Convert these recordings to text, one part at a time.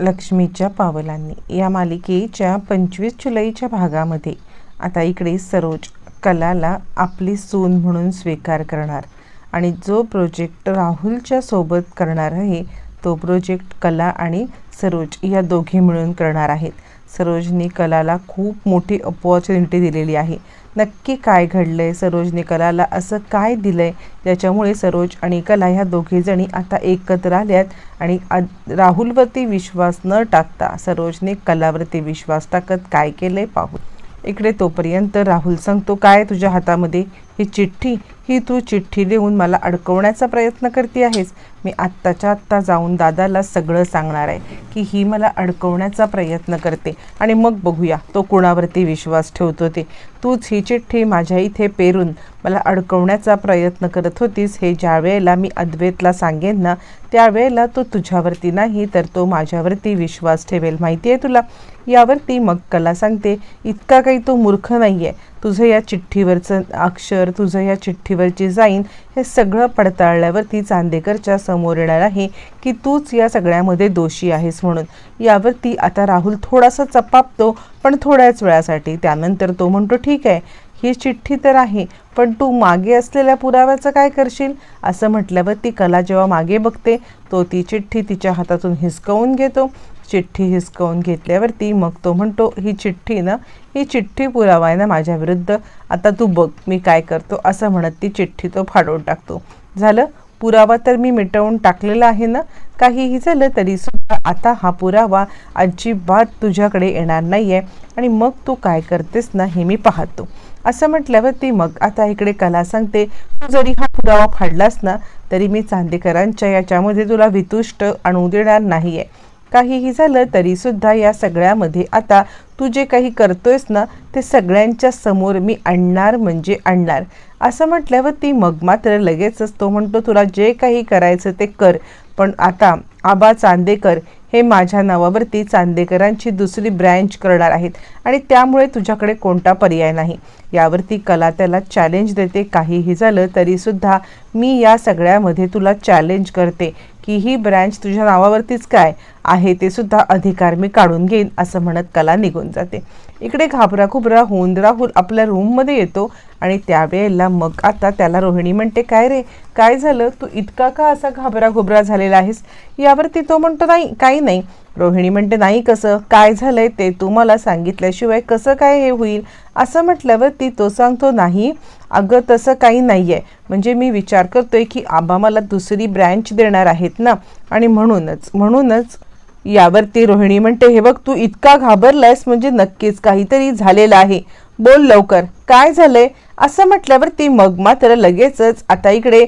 लक्ष्मीच्या पावलांनी. या मालिकेच्या पंचवीस जुलैच्या भागामध्ये. आता इकडे सरोज कलाला आपली सून म्हणून स्वीकार करणार आणि जो प्रोजेक्ट राहुलच्या सोबत करणार आहे तो प्रोजेक्ट कला आणि सरोज या दोघे मिळून करणार आहेत. सरोजनी कलाला खूप मोठी अपॉर्च्युनिटी दिलेली आहे. नक्की काय घडलं आहे सरोजने कलाला? असं काय दिलं आहे ज्याच्यामुळे सरोज आणि कला ह्या दोघेजणी आता एकत्र आल्यात आणि आ- राहुलवरती विश्वास न टाकता सरोजने कलावरती विश्वास टाकत काय केलं आहे पाहू. इकडे तोपर्यंत राहुल सांगतो काय तुझ्या हातामध्ये ही चिठ्ठी? ही तू चिठ्ठी देऊन मला अडकवण्याचा प्रयत्न करते आहेस. मी आत्ताच्या आत्ता जाऊन दादाला सगळं सांगणार आहे की ही मला अडकवण्याचा प्रयत्न करते. आणि मग बघूया तो कुणावरती विश्वास ठेवतो ते. तूच ही चिठ्ठी माझ्या इथे पेरून मला अडकवण्याचा प्रयत्न करत होतीस हे ज्या वेळेला मी अद्वैतला सांगेन ना त्यावेळेला तो तुझ्यावरती नाही तर तो माझ्यावरती विश्वास ठेवेल माहिती आहे तुला? यावरती मग कला सांगते इतका काही तो मूर्ख नाही आहे तुझं या चिठ्ठीवरचं अक्षर तुझं या चिठ्ठीवरची जाईन हे सगळं पडताळल्यावरती चांदेकरच्या समोर येणार आहे की तूच या सगळ्यामध्ये दोषी आहेस म्हणून. यावरती आता राहुल थोडासा चपापतो पण थोड्याच वेळासाठी. त्यानंतर तो म्हणतो ठीक आहे ही चिठ्ठी तर आहे पण तू मागे असलेल्या पुराव्याचं काय करशील? असं म्हटल्यावर ती कला जेव्हा मागे बघते तो ती चिठ्ठी तिच्या हातातून हिसकवून घेतो. चिठ्ठी हिसकवून घेतल्यावरती मग तो म्हणतो ही चिठ्ठी ना ही चिठ्ठी पुरावा आहे ना माझ्या विरुद्ध. आता तू बघ मी काय करतो? असं म्हणत ती चिठ्ठी तो फाडून टाकतो. झालं? पुरावा तर मी मिटवून टाकलेला आहे ना? काहीही झालं तरी सुद्धा आता हा पुरावा अजिबात तुझ्याकडे येणार नाही आहे आणि मग तू काय करतेस ना हे मी पाहतो. असं म्हटल्यावर ती मग आता इकडे कला सांगते तू जरी हा पुरावा फाडलास ना तरी मी चांदेकरांच्या याच्यामध्ये तुला वितुष्ट आणू देणार नाही आहे काहीही झालं तरी सुद्धा या सगळ्यामध्ये आता तू जे काही करतोयस ना ते सगळ्यांच्या समोर मी आणणार म्हणजे आणणार. असं म्हटल्यावर ती मग मात्र लगेचच तो म्हणतो तुला जे काही करायचं ते कर. पण आता आबा चांदेकर हे माझ्या नावावरती चांदेकरांची दुसरी ब्रँच करणार आहेत आणि त्यामुळे तुझ्याकडे कोणता पर्याय नाही. यावरती कला त्याला चॅलेंज देते. काहीही झालं तरीसुद्धा मी या सगळ्यामध्ये तुला चॅलेंज करते की ही ब्रँच तुझ्या नावावरतीच काय आहे ते सुद्धा अधिकार मी काढून घेईन असं म्हणत कला निघून जाते. इकडे घाबराखुबरा होऊन राहुल आपल्या रूममध्ये येतो. आणि त्यावेळेला मग आता त्याला रोहिणी म्हणते काय रे काय झालं? तू इतका का असा घाबरा घुबरा झालेला आहेस? यावरती तो म्हणतो नाही काही नाही. रोहिणी म्हणते नाही कसं? काय झालंय ते तू मला सांगितल्याशिवाय कसं काय हे होईल? असं म्हटल्यावर ती तो सांगतो नाही अगं तसं काही नाही आहे म्हणजे मी विचार करतोय की आबा मला दुसरी ब्रँच देणार आहेत ना? आणि म्हणूनच म्हणूनच यावरती रोहिणी म्हणते हे बघ तू इतका घाबरलायस म्हणजे नक्कीच काहीतरी झालेलं आहे. बोल लवकर. काय झालंय? असं म्हटल्यावर ती मग मात्र लगेचच आता इकडे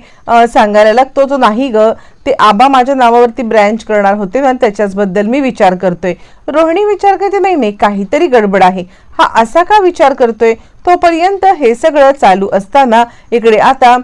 सांगायला लागतो तो नाही ग. ते आबा माझ्या नावावरती ब्रँच करणार होते ना त्याच्याचबद्दल मी विचार करतोय. रोहिणी विचार करते नाही नाही काहीतरी गडबड आहे. हा असा का विचार करतोय? तोपर्यंत हे सगळं चालू असताना इकडे आता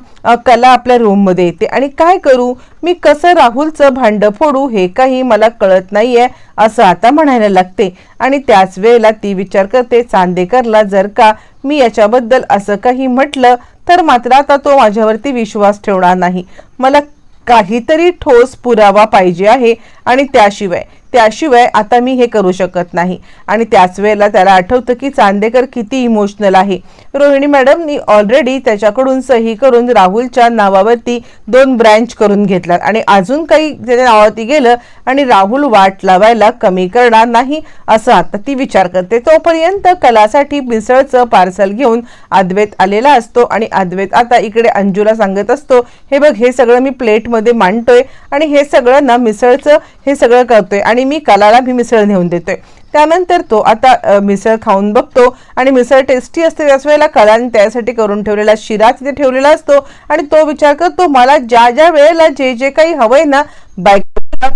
कला आपल्या रूममध्ये येते. आणि काय करू? मी कसं राहुलचं भांडं फोडू हे काही मला कळत नाहीये असं आता म्हणायला लागते. आणि त्याच वेळेला ती विचार करते चांदेकरला जर का मी याच्याबद्दल असं काही म्हटलं तर मात्र आता तो माझ्यावरती विश्वास ठेवणार नाही. मला काहीतरी ठोस पुरावा पाहिजे आहे आणि त्याशिवाय त्याशिवाय आता मी हे करू शकत नाही. आणि त्याच वेळेला त्याला आठवतं की चांदेकर किती इमोशनल आहे. रोहिणी मॅडमनी ऑलरेडी त्याच्याकडून सही करून राहुलच्या नावावरती दोन ब्रँच करून घेतल्यात. आणि अजून काही त्याच्या नावावरती गेलं आणि राहुल वाट लावायला कमी करणार नाही असं आता ती विचार करते. तोपर्यंत कलासाठी मिसळचं पार्सल घेऊन अद्वैत आलेला असतो आणि अद्वैत आता इकडे अंजूला सांगत असतो हे बघ हे सगळं मी प्लेटमध्ये मांडतोय आणि हे सगळं ना मिसळचं हे सगळं करतोय आणि मी कलाला मी मिसळ नेऊन देतोय त्यानंतर तो आता मिसळ खाऊन बघतो आणि मिसळ टेस्टी असते त्याच वेळेला कलाने त्यासाठी करून ठेवलेला शिरा तिथे ठेवलेला असतो आणि तो विचार करतो मला ज्या ज्या वेळेला जे जे काही हवंय ना बाईक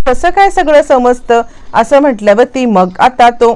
कसं काय सगळं समजतं? असं म्हटल्यावर ती मग आता तो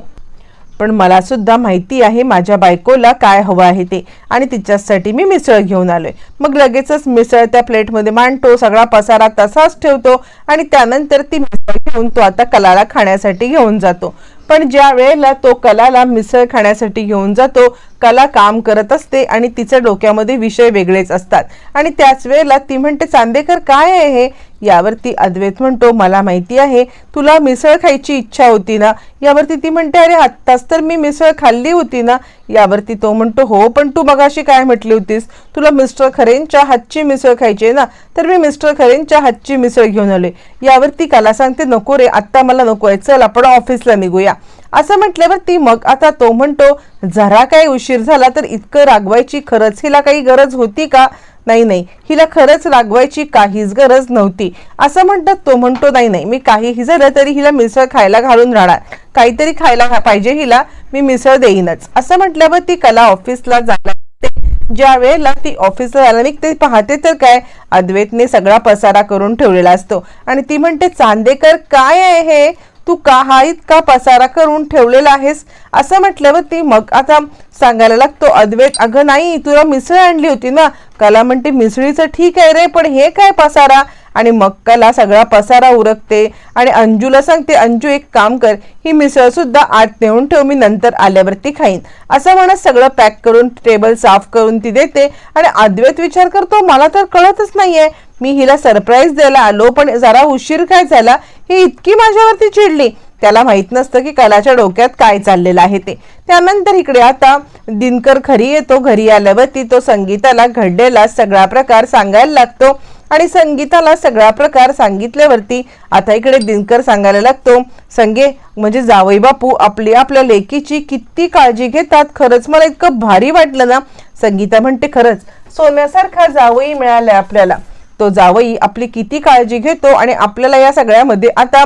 पण मला सुद्धा माहिती आहे माझ्या बायकोला काय हवं आहे ते आणि तिच्यासाठी मी मिसळ घेऊन आलोय. मग लगेचच मिसळ त्या प्लेटमध्ये मांडतो सगळा पसारा तसाच ठेवतो आणि त्यानंतर ती मिसळ घेऊन तो आता कलाला खाण्यासाठी घेऊन जातो. पण ज्या वेळेला तो कलाला मिसळ खाण्यासाठी घेऊन जातो कला काम करत असते आणि तिच्या डोक्यामध्ये विषय वेगळेच असतात. आणि त्याच वेळेला ती म्हणते चांदेकर काय आहे हे? यावरती अद्वैत म्हणतो मला माहिती आहे तुला मिसळ खायची इच्छा होती ना? यावरती ती म्हणते अरे आत्ताच तर मी मिसळ खाल्ली होती ना. यावरती तो म्हणतो हो पण तू मगाशी काय म्हटली होतीस? तुला मिस्टर खरेंच्या हातची मिसळ खायची आहे ना? तर मी मिस्टर खरेंच्या हातची मिसळ घेऊन आलोय. यावरती काला सांगते नको रे आत्ता मला नको आहे चल आपण ऑफिसला निघूया. असं म्हटल्यावर ती मग आता तो म्हणतो जरा काय उशीर झाला तर इतकं रागवायची खरंच हिला काही गरज होती का? नाही नाही हिला खरंच रागवायची काहीच गरज नव्हती. असं म्हणतात तो म्हणतो नाही नाही मी काहीही झालं तरी हिला मिसळ खायला घालून राहणार. काहीतरी खायला पाहिजे हिला मी मिसळ देईनच. असं म्हटल्यावर ती कला ऑफिसला जायला ज्या वेळेला ती ऑफिसला जायला निघते पाहते तर काय अद्वैतने सगळा पसारा करून ठेवलेला असतो. आणि ती म्हणते चांदेकर काय आहे हे? तू का हा इतका पसारा करून ठेवलेला आहेस? असं म्हटल्यावर ती मग आता सांगायला लागतो अद्वैत अगं नाही तुला मिसळ आणली होती ना. कला म्हणते मिसळीचं ठीक आहे रे पण हे काय पसारा? आणि मग कला सगळा पसारा उरकते आणि अंजूला सांगते अंजू एक काम कर ही मिसळ सुद्धा आत नेऊन ठेव मी नंतर आल्यावरती खाईन. असं म्हणत सगळं पॅक करून टेबल साफ करून ती देते आणि अद्वैत विचार करतो मला तर कळतच नाहीये. मी हिला सरप्राईज द्यायला आलो पण जरा उशीर काय झाला? ही इतकी माझ्यावरती चिडली. त्याला माहीत नसतं की कलाच्या डोक्यात काय चाललेलं आहे ते. त्यानंतर इकडे आता दिनकर घरी येतो. घरी आल्यावरती तो संगीताला घडलेला सगळा प्रकार सांगायला लागतो आणि संगीताला सगळा प्रकार सांगितल्यावरती आता इकडे दिनकर सांगायला लागतो संगे म्हणजे जावई बापू आपली आपल्या लेकीची किती काळजी घेतात. खरंच मला इतकं भारी वाटलं ना. संगीता म्हणते खरंच सोन्यासारखा जावई मिळालाय आपल्याला. तो जावई आपली किती काळजी घेतो आणि आपल्याला या सगळ्यामध्ये आता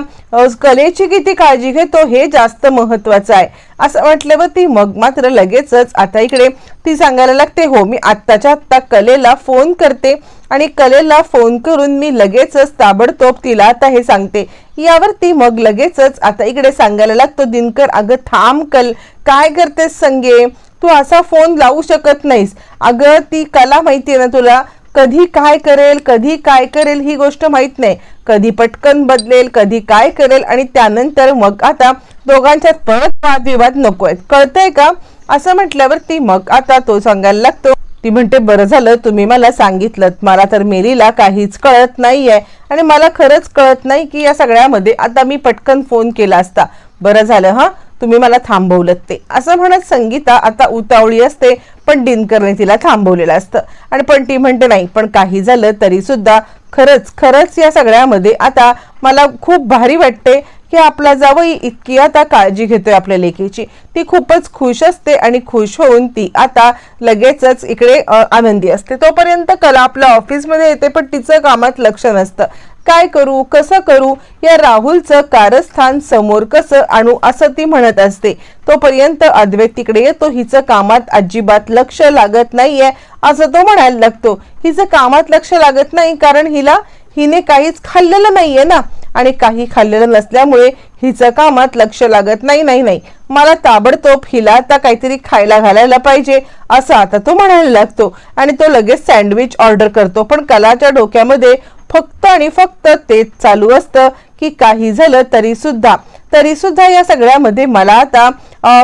कलेची किती काळजी घेतो हे जास्त महत्वाचं आहे. असं म्हटल्यावर ती मग मात्र लगेचच आता इकडे ती सांगायला लागते हो मी आत्ताच्या आत्ता कलेला फोन करते आणि कलेला फोन करून मी लगेचच ताबडतोब तिला आता हे सांगते. यावर ती मग लगेचच आता इकडे सांगायला लागतो दिनकर अगं थांब कल काय करतेस संगे? तू असा फोन लावू शकत नाहीस. अगं ती कला माहिती आहे ना तुला कधी काय करेल कधी काय करेल ही गोष्ट माहीत नाही. कधी पटकन बदलेल कधी काय करेल आणि त्यानंतर मग आता दोघांच्यात परत वादविवाद नको आहेत. कळतंय का? असं म्हटल्यावर ती मग आता तो सांगायला लागतो ती म्हणते बरं झालं तुम्ही मला सांगितलं मला तर मेरीला काहीच कळत नाहीये आणि मला खरंच कळत नाही की या सगळ्यामध्ये आता मी पटकन फोन केला असता. बरं झालं हा? तुम्ही मला थांबवलं ते. असं म्हणत संगीता आता उतावळी असते. पण दिनकरने तिला थांबवलेलं असतं. आणि पण ती म्हणते नाही पण काही झालं तरी सुद्धा खरंच खरंच या सगळ्यामध्ये आता मला खूप भारी वाटते की आपला जावई इतकी आता काळजी घेतोय आपल्या लेकीची. ती खूपच खुश असते आणि खुश होऊन ती आता लगेचच इकडे आनंदी असते. तोपर्यंत कला आपल्या ऑफिसमध्ये येते पण तिचं कामात लक्ष नसतं. काय करू कसं करू? या राहुलचं कारस्थान समोर कसं आणू असं ती म्हणत असते. तोपर्यंत अद्वैत तिकडे येतो. हिचं कामात अजिबात लक्ष लागत नाहीये असं तो म्हणायला लागतो. हिचं कामात लक्ष लागत नाही कारण हिला हिने काहीच खाल्लेलं नाहीये ना. आणि काही खाल्लेलं नसल्यामुळे हिचं कामात लक्ष लागत नाही नाही नाही. मला ताबडतोब हिला आता काहीतरी खायला घालायला पाहिजे असं आता तो म्हणायला लागतो. आणि तो लगेच सँडविच ऑर्डर करतो. पण कलाच्या डोक्यामध्ये फक्त आणि फक्त तेच चालू असतं की काही झालं तरी सुद्धा. तरी सुद्धा या सगळ्यामध्ये मला आता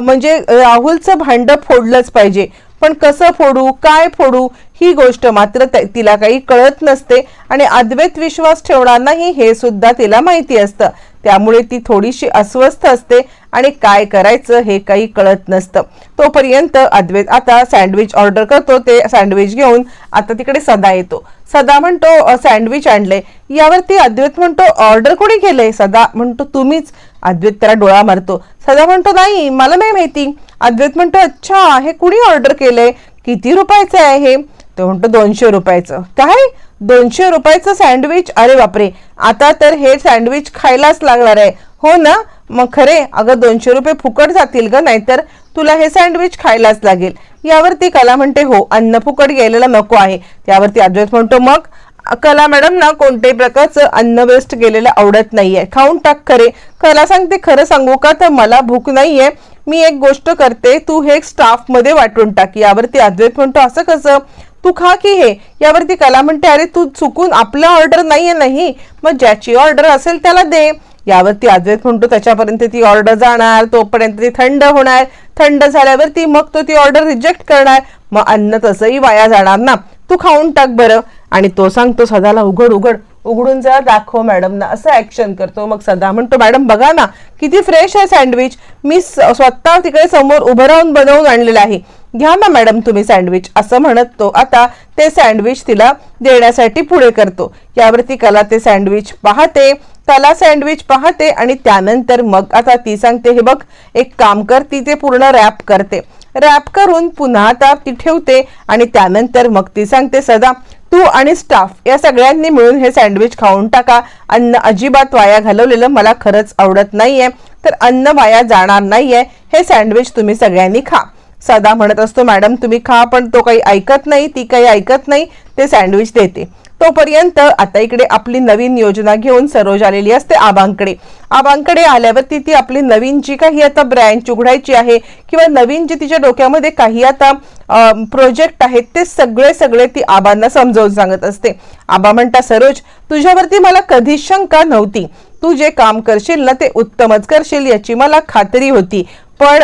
म्हणजे राहुलचं भांड फोडलंच पाहिजे. पण कसं फोडू काय फोडू ही गोष्ट मात्र तिला काही कळत नसते. आणि अद्वैत विश्वास ठेवणार नाही हे सुद्धा तिला माहिती असतं. त्यामुळे ती थोडीशी अस्वस्थ असते आणि काय करायचं हे काही कळत नसतं. तोपर्यंत अद्वैत आता सँडविच ऑर्डर करतो ते सँडविच घेऊन आता तिकडे सदा येतो. सदा म्हणतो सँडविच आणले यावरती अद्वैत म्हणतो ऑर्डर कोणी केलंय? सदा म्हणतो तुम्हीच. अद्वैत त्याला डोळा मारतो. सदा म्हणतो नाही मला नाही माहिती. अद्वैत म्हणतो अच्छा हे कुणी ऑर्डर केलंय? किती रुपयाचं आहे हे? तो म्हणतो दोनशे रुपयाचं. काय? दोनशे रुपयाचं सँडविच अरे बापरे. आता तर हे सँडविच खायलाच लागणार आहे. हो ना? मग खरे अगं दोनशे रुपये फुकट जातील ग नाहीतर तुला हे सँडविच खायलाच लागेल. यावरती कला म्हणते हो अन्न फुकट गेलेलं नको आहे. त्यावरती अद्वैत म्हणतो मग? कला मॅडम ना कोणत्याही प्रकारचं अन्न वेस्ट गेलेलं आवडत नाहीये. खाऊन टाक खरे. कला सांगते खरं सांगू का? तर मला भूक नाहीये. मी एक गोष्ट करते तू हे स्टाफमध्ये वाटून टाक. यावरती अद्वैत म्हणतो असं कसं? तू खा की हे? यावरती कला म्हणते अरे तू चुकून आपलं ऑर्डर नाहीये नाही मग ज्याची ऑर्डर असेल त्याला दे. यावरती अद्वैत म्हणतो त्याच्यापर्यंत ती ऑर्डर जाणार तोपर्यंत ती थंड होणार. थंड झाल्यावरती मग तो ती ऑर्डर रिजेक्ट करणार. मग अन्न तसंही वाया जाणार ना. तू खाऊन टाक बरं. आणि तो सांगतो सदाला उघड उघड उघडून जरा दाखव मॅडम ना. असं ऍक्शन करतो. मग सदा म्हणतो मॅडम बघा ना किती फ्रेश आहे सँडविच मी स- स्वतः तिकडे समोर उभं राहून बनवून आणलेलं आहे. घ्या ना मॅडम तुम्ही सँडविच. असं म्हणत तो आता ते सँडविच तिला देण्यासाठी पुढे करतो. यावरती कला ते सँडविच पाहते त्याला सँडविच पाहते आणि त्यानंतर मग आता ती सांगते हे बघ एक काम कर ती ते पूर्ण रॅप करते. रॅप करून पुन्हा आता ती ठेवते आणि त्यानंतर मग ती सांगते सदा तू आणि स्टाफ या सगळ्यांनी मिळून हे सँडविच खाऊन टाका. अन्न अजिबात वाया घालवलेलं मला खरंच आवडत नाहीये तर अन्न वाया जाणार नाहीये. हे सँडविच तुम्ही सगळ्यांनी खा. सदा म्हणत असतो मॅडम तुम्ही खा पण तो काही ऐकत नाही ती काही ऐकत नाही ते सँडविच देते. तोपर्यंत आता इकडे आपली नवीन योजना घेऊन सरोज आलेली असते आबांकडे. आबांकडे आल्यावरती ती आपली नवीन जी काही आता ब्रँच उघडायची आहे किंवा नवीन जी तिच्या डोक्यामध्ये काही आता प्रोजेक्ट आहेत ते सगळे सगळे ती आबांना समजावून सांगत असते. आबा म्हणता सरोज तुझ्यावरती मला कधीच शंका नव्हती. तू जे काम करशील ना ते उत्तमच करशील याची मला खात्री होती. पण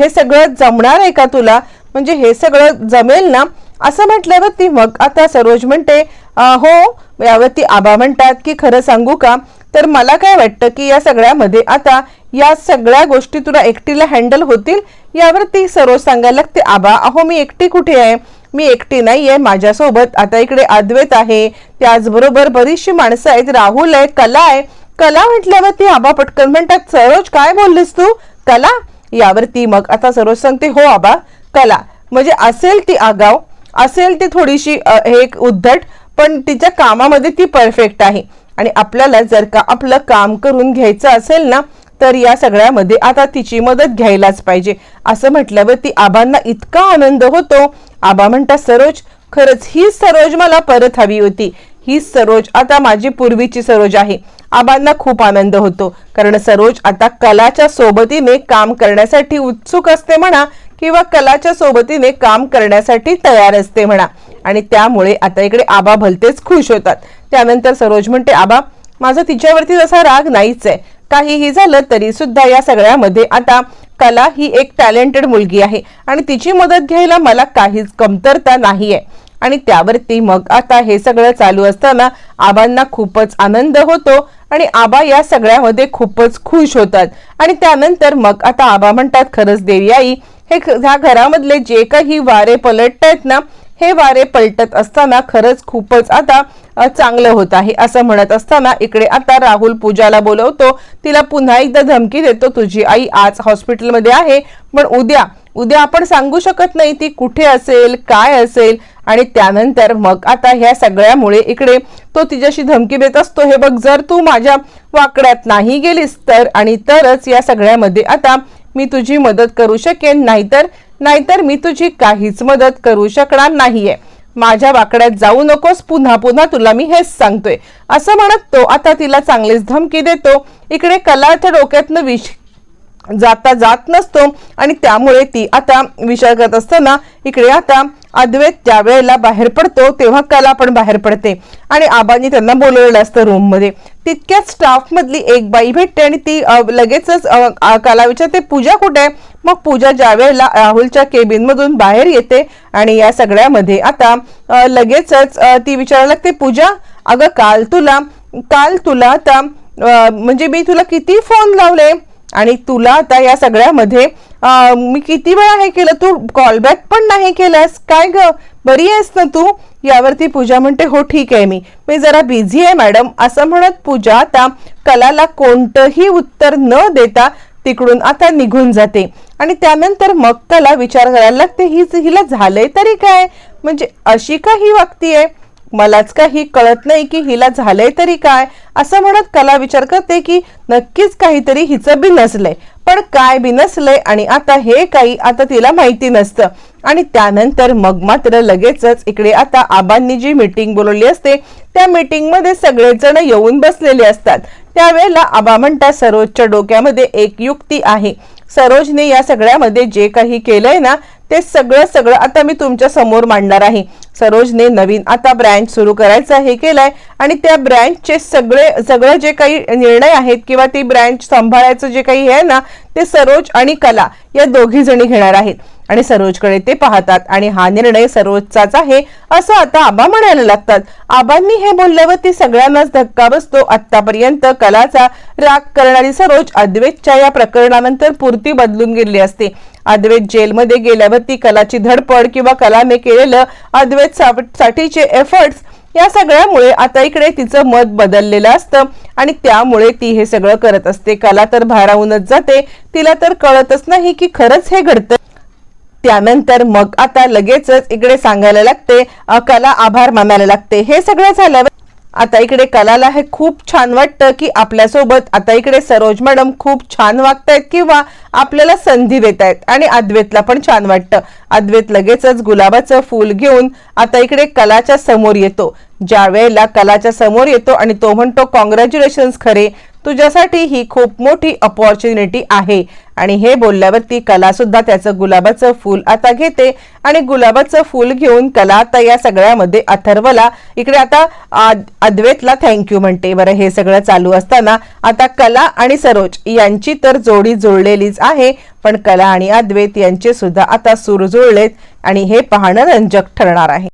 हे सगळं जमणार आहे का तुला? म्हणजे हे सगळं जमेल ना? असं म्हटल्यावरती मग आता सरोज म्हणते हो हो यावरती आबा म्हणतात की खरं सांगू का? तर मला काय वाटतं की या सगळ्यामध्ये आता या सगळ्या गोष्टी तुला एकटीला हँडल होतील? यावरती सरोज सांगायला लागते आबा अहो मी एकटी कुठे आहे? मी एकटी नाही आहे माझ्यासोबत आता इकडे अद्वैत आहे. त्याचबरोबर बरीचशी माणसं आहेत राहुल आहे कला आहे. कला म्हटल्यावरती आबा पटकन म्हणतात सरोज काय बोललीस तू? कला? यावरती मग आता सरोज सांगते हो आबा कला. म्हणजे असेल ती आगाव असेल ती थोडीशी हे एक उद्धट पण तिच्या कामामध्ये ती परफेक्ट आहे. आणि आपल्याला जर का आपलं काम करून घ्यायचं असेल ना तर या सगळ्यामध्ये आता तिची मदत घ्यायलाच पाहिजे. असं म्हटल्यावर ती आबांना इतका आनंद होतो. आबा म्हणतात सरोज खरंच ही सरोज मला परत हवी होती. ही सरोज आता माझी पूर्वीची सरोज आहे. आबांना खूप आनंद होतो. कारण सरोज आता कलाच्या सोबतीने काम करण्यासाठी उत्सुक असते म्हणा किंवा कलाच्या सोबतीने काम करण्यासाठी तयार असते म्हणा. आणि त्यामुळे आता इकडे आबा भलतेच खुश होतात. त्यानंतर सरोज म्हणते आबा माझा तिच्यावरती तसा राग नाहीच आहे. काहीही झालं तरी सुद्धा या सगळ्यामध्ये आता कला ही एक टॅलेंटेड मुलगी आहे आणि तिची मदत घ्यायला मला काहीच कमतरता नाही आहे आणि त्यावरती मग आता हे सगळं चालू असताना आबांना खूपच आनंद होतो आणि आबा या सगळ्यामध्ये खूपच खुश होतात. आणि त्यानंतर मग आता आबा म्हणतात खरंच देवी आई हे ह्या घरामधले जे काही वारे पलटतायत ना हे वारे पलटत असताना खरंच खूपच आता चांगलं होत आहे. असं म्हणत असताना इकडे आता राहुल पूजाला बोलवतो तिला पुन्हा एकदा धमकी देतो तुझी आई आज हॉस्पिटलमध्ये आहे पण उद्या उद्या आपण सांगू शकत नाही ती कुठे असेल काय असेल आणि त्यानंतर मग आता ह्या सगळ्यामुळे इकडे तो तिच्याशी धमकी देत असतो. हे बघ जर तू माझ्या वाकड्यात नाही गेलीस तर आणि तरच या सगळ्यामध्ये आता मी तुझी मदत करू शकेन नाहीतर नाहीतर मी तुझी काहीच मदत करू शकणार नाहीये. माझ्या वाकड्यात जाऊ नकोस पुन्हा पुन्हा तुला मी हेच सांगतोय. असं म्हणत तो आता तिला चांगलीच धमकी देतो. इकडे कलाच्या डोक्यातनं विष जाता जात नसतो आणि त्यामुळे ती आता विचार करत असताना इकडे आता अद्वैत ज्या वेळेला बाहेर पडतो तेव्हा कला पण बाहेर पडते. आणि आबांनी त्यांना बोलवलेलं असतं रूममध्ये तितक्याच स्टाफ मधली एक बाई भेटते आणि ती लगेचच काला कला विचारते पूजा कुठे आहे? मग पूजा ज्या वेळेला राहुलच्या केबिन मधून बाहेर येते आणि या सगळ्यामध्ये आता लगेचच ती विचारायला लागते पूजा अगं काल तुला काल तुला आता म्हणजे मी तुला किती फोन लावले? आणि तुला आता या सगळ्यामध्ये मी किती वेळा हे केलं तू कॉलबॅक पण नाही केलास. काय ग? बरी आहेस ना तू? यावरती पूजा म्हणते हो ठीक आहे मी. मी जरा बिझी आहे मॅडम असं म्हणत पूजा आता कलाला कोणतंही उत्तर न देता तिकडून आता निघून जाते. आणि त्यानंतर मग कला विचार करायला लागते हीच हिला झालंय तरी काय? म्हणजे अशी का ही वागतीये? मलाच काही कळत नाही की हिला झालंय तरी काय. असं म्हणत कला विचार करते की नक्कीच काहीतरी हिचं बिनसलंय पण काय बिनसलंय आणि आता हे काही आता तिला माहिती नसतं. आणि त्यानंतर मग मात्र लगेचच इकडे आता आबांनी जी मीटिंग बोलवली असते त्या मीटिंगमध्ये सगळेजण येऊन बसलेले असतात. त्यावेळेला आबा म्हणतात सरोजच्या डोक्यामध्ये एक युक्ती आहे. सरोजने या सगळ्यामध्ये जे काही केलंय ना ते सगळं सगळं आता मी तुमच्यासमोर मांडणार आहे. सरोजने नवीन आता ब्रँच सुरू करायचं हे केलंय आणि त्या ब्रँचचे सगळे सगळं जे काही निर्णय आहेत किंवा ती ब्रँच सांभाळायचं जे काही आहे ना ते सरोज आणि कला या दोघी जणी घेणार आहेत. आणि सरोजकडे ते पाहतात आणि हा निर्णय सरोजचाच आहे असं आता आबा म्हणायला लागतात. आबांनी हे बोलल्यावर ती सगळ्यांनाच धक्का बसतो. आतापर्यंत कलाचा राग करणारी सरोज अद्वेतच्या या प्रकरणानंतर पुरती बदलून गेली असते. अद्वैत जेलमध्ये गेल्यावर ती कलाची धडपड किंवा कलाने केलेलं अद्वैत सा- साठीचे एफर्ट्स या सगळ्यामुळे आता इकडे तिचं मत बदललेलं असतं. आणि त्यामुळे ती हे सगळं करत असते. कला तर भारावूनच जाते. तिला तर कळतच नाही की खरंच हे घडतं. त्यानंतर मग आता लगेचच इकडे सांगायला लागते कला आभार मानायला लागते. हे सगळं झाल्यावर आता इकडे कलाला हे खूप छान वाटतं की आपल्यासोबत आता इकडे सरोज मॅडम खूप छान वागतायत किंवा आपल्याला संधी देत आहेत आणि अद्वैतला पण छान वाटतं. अद्वैत लगेचच गुलाबाचं फूल घेऊन आता इकडे कलाच्या समोर येतो. ज्या वेळेला कलाच्या समोर येतो आणि तो म्हणतो कॉंग्रॅच्युलेशन्स खरे. तुझ्यासाठी ही खूप मोठी अपॉर्च्युनिटी आहे. आणि हे बोलल्यावरती कला सुद्धा त्याचं गुलाबाचं फूल आता घेते आणि गुलाबाचं फूल घेऊन कला आता या सगळ्यामध्ये अथर्वला इकडे आता आ- अद्वैतला थँक्यू म्हणते. बरं हे सगळं चालू असताना आता कला आणि सरोज यांची तर जोडी जुळलेलीच आहे पण कला आणि अद्वैत यांचे सुद्धा आता सूर जुळलेत आणि हे पाहणं रंजक ठरणार आहे.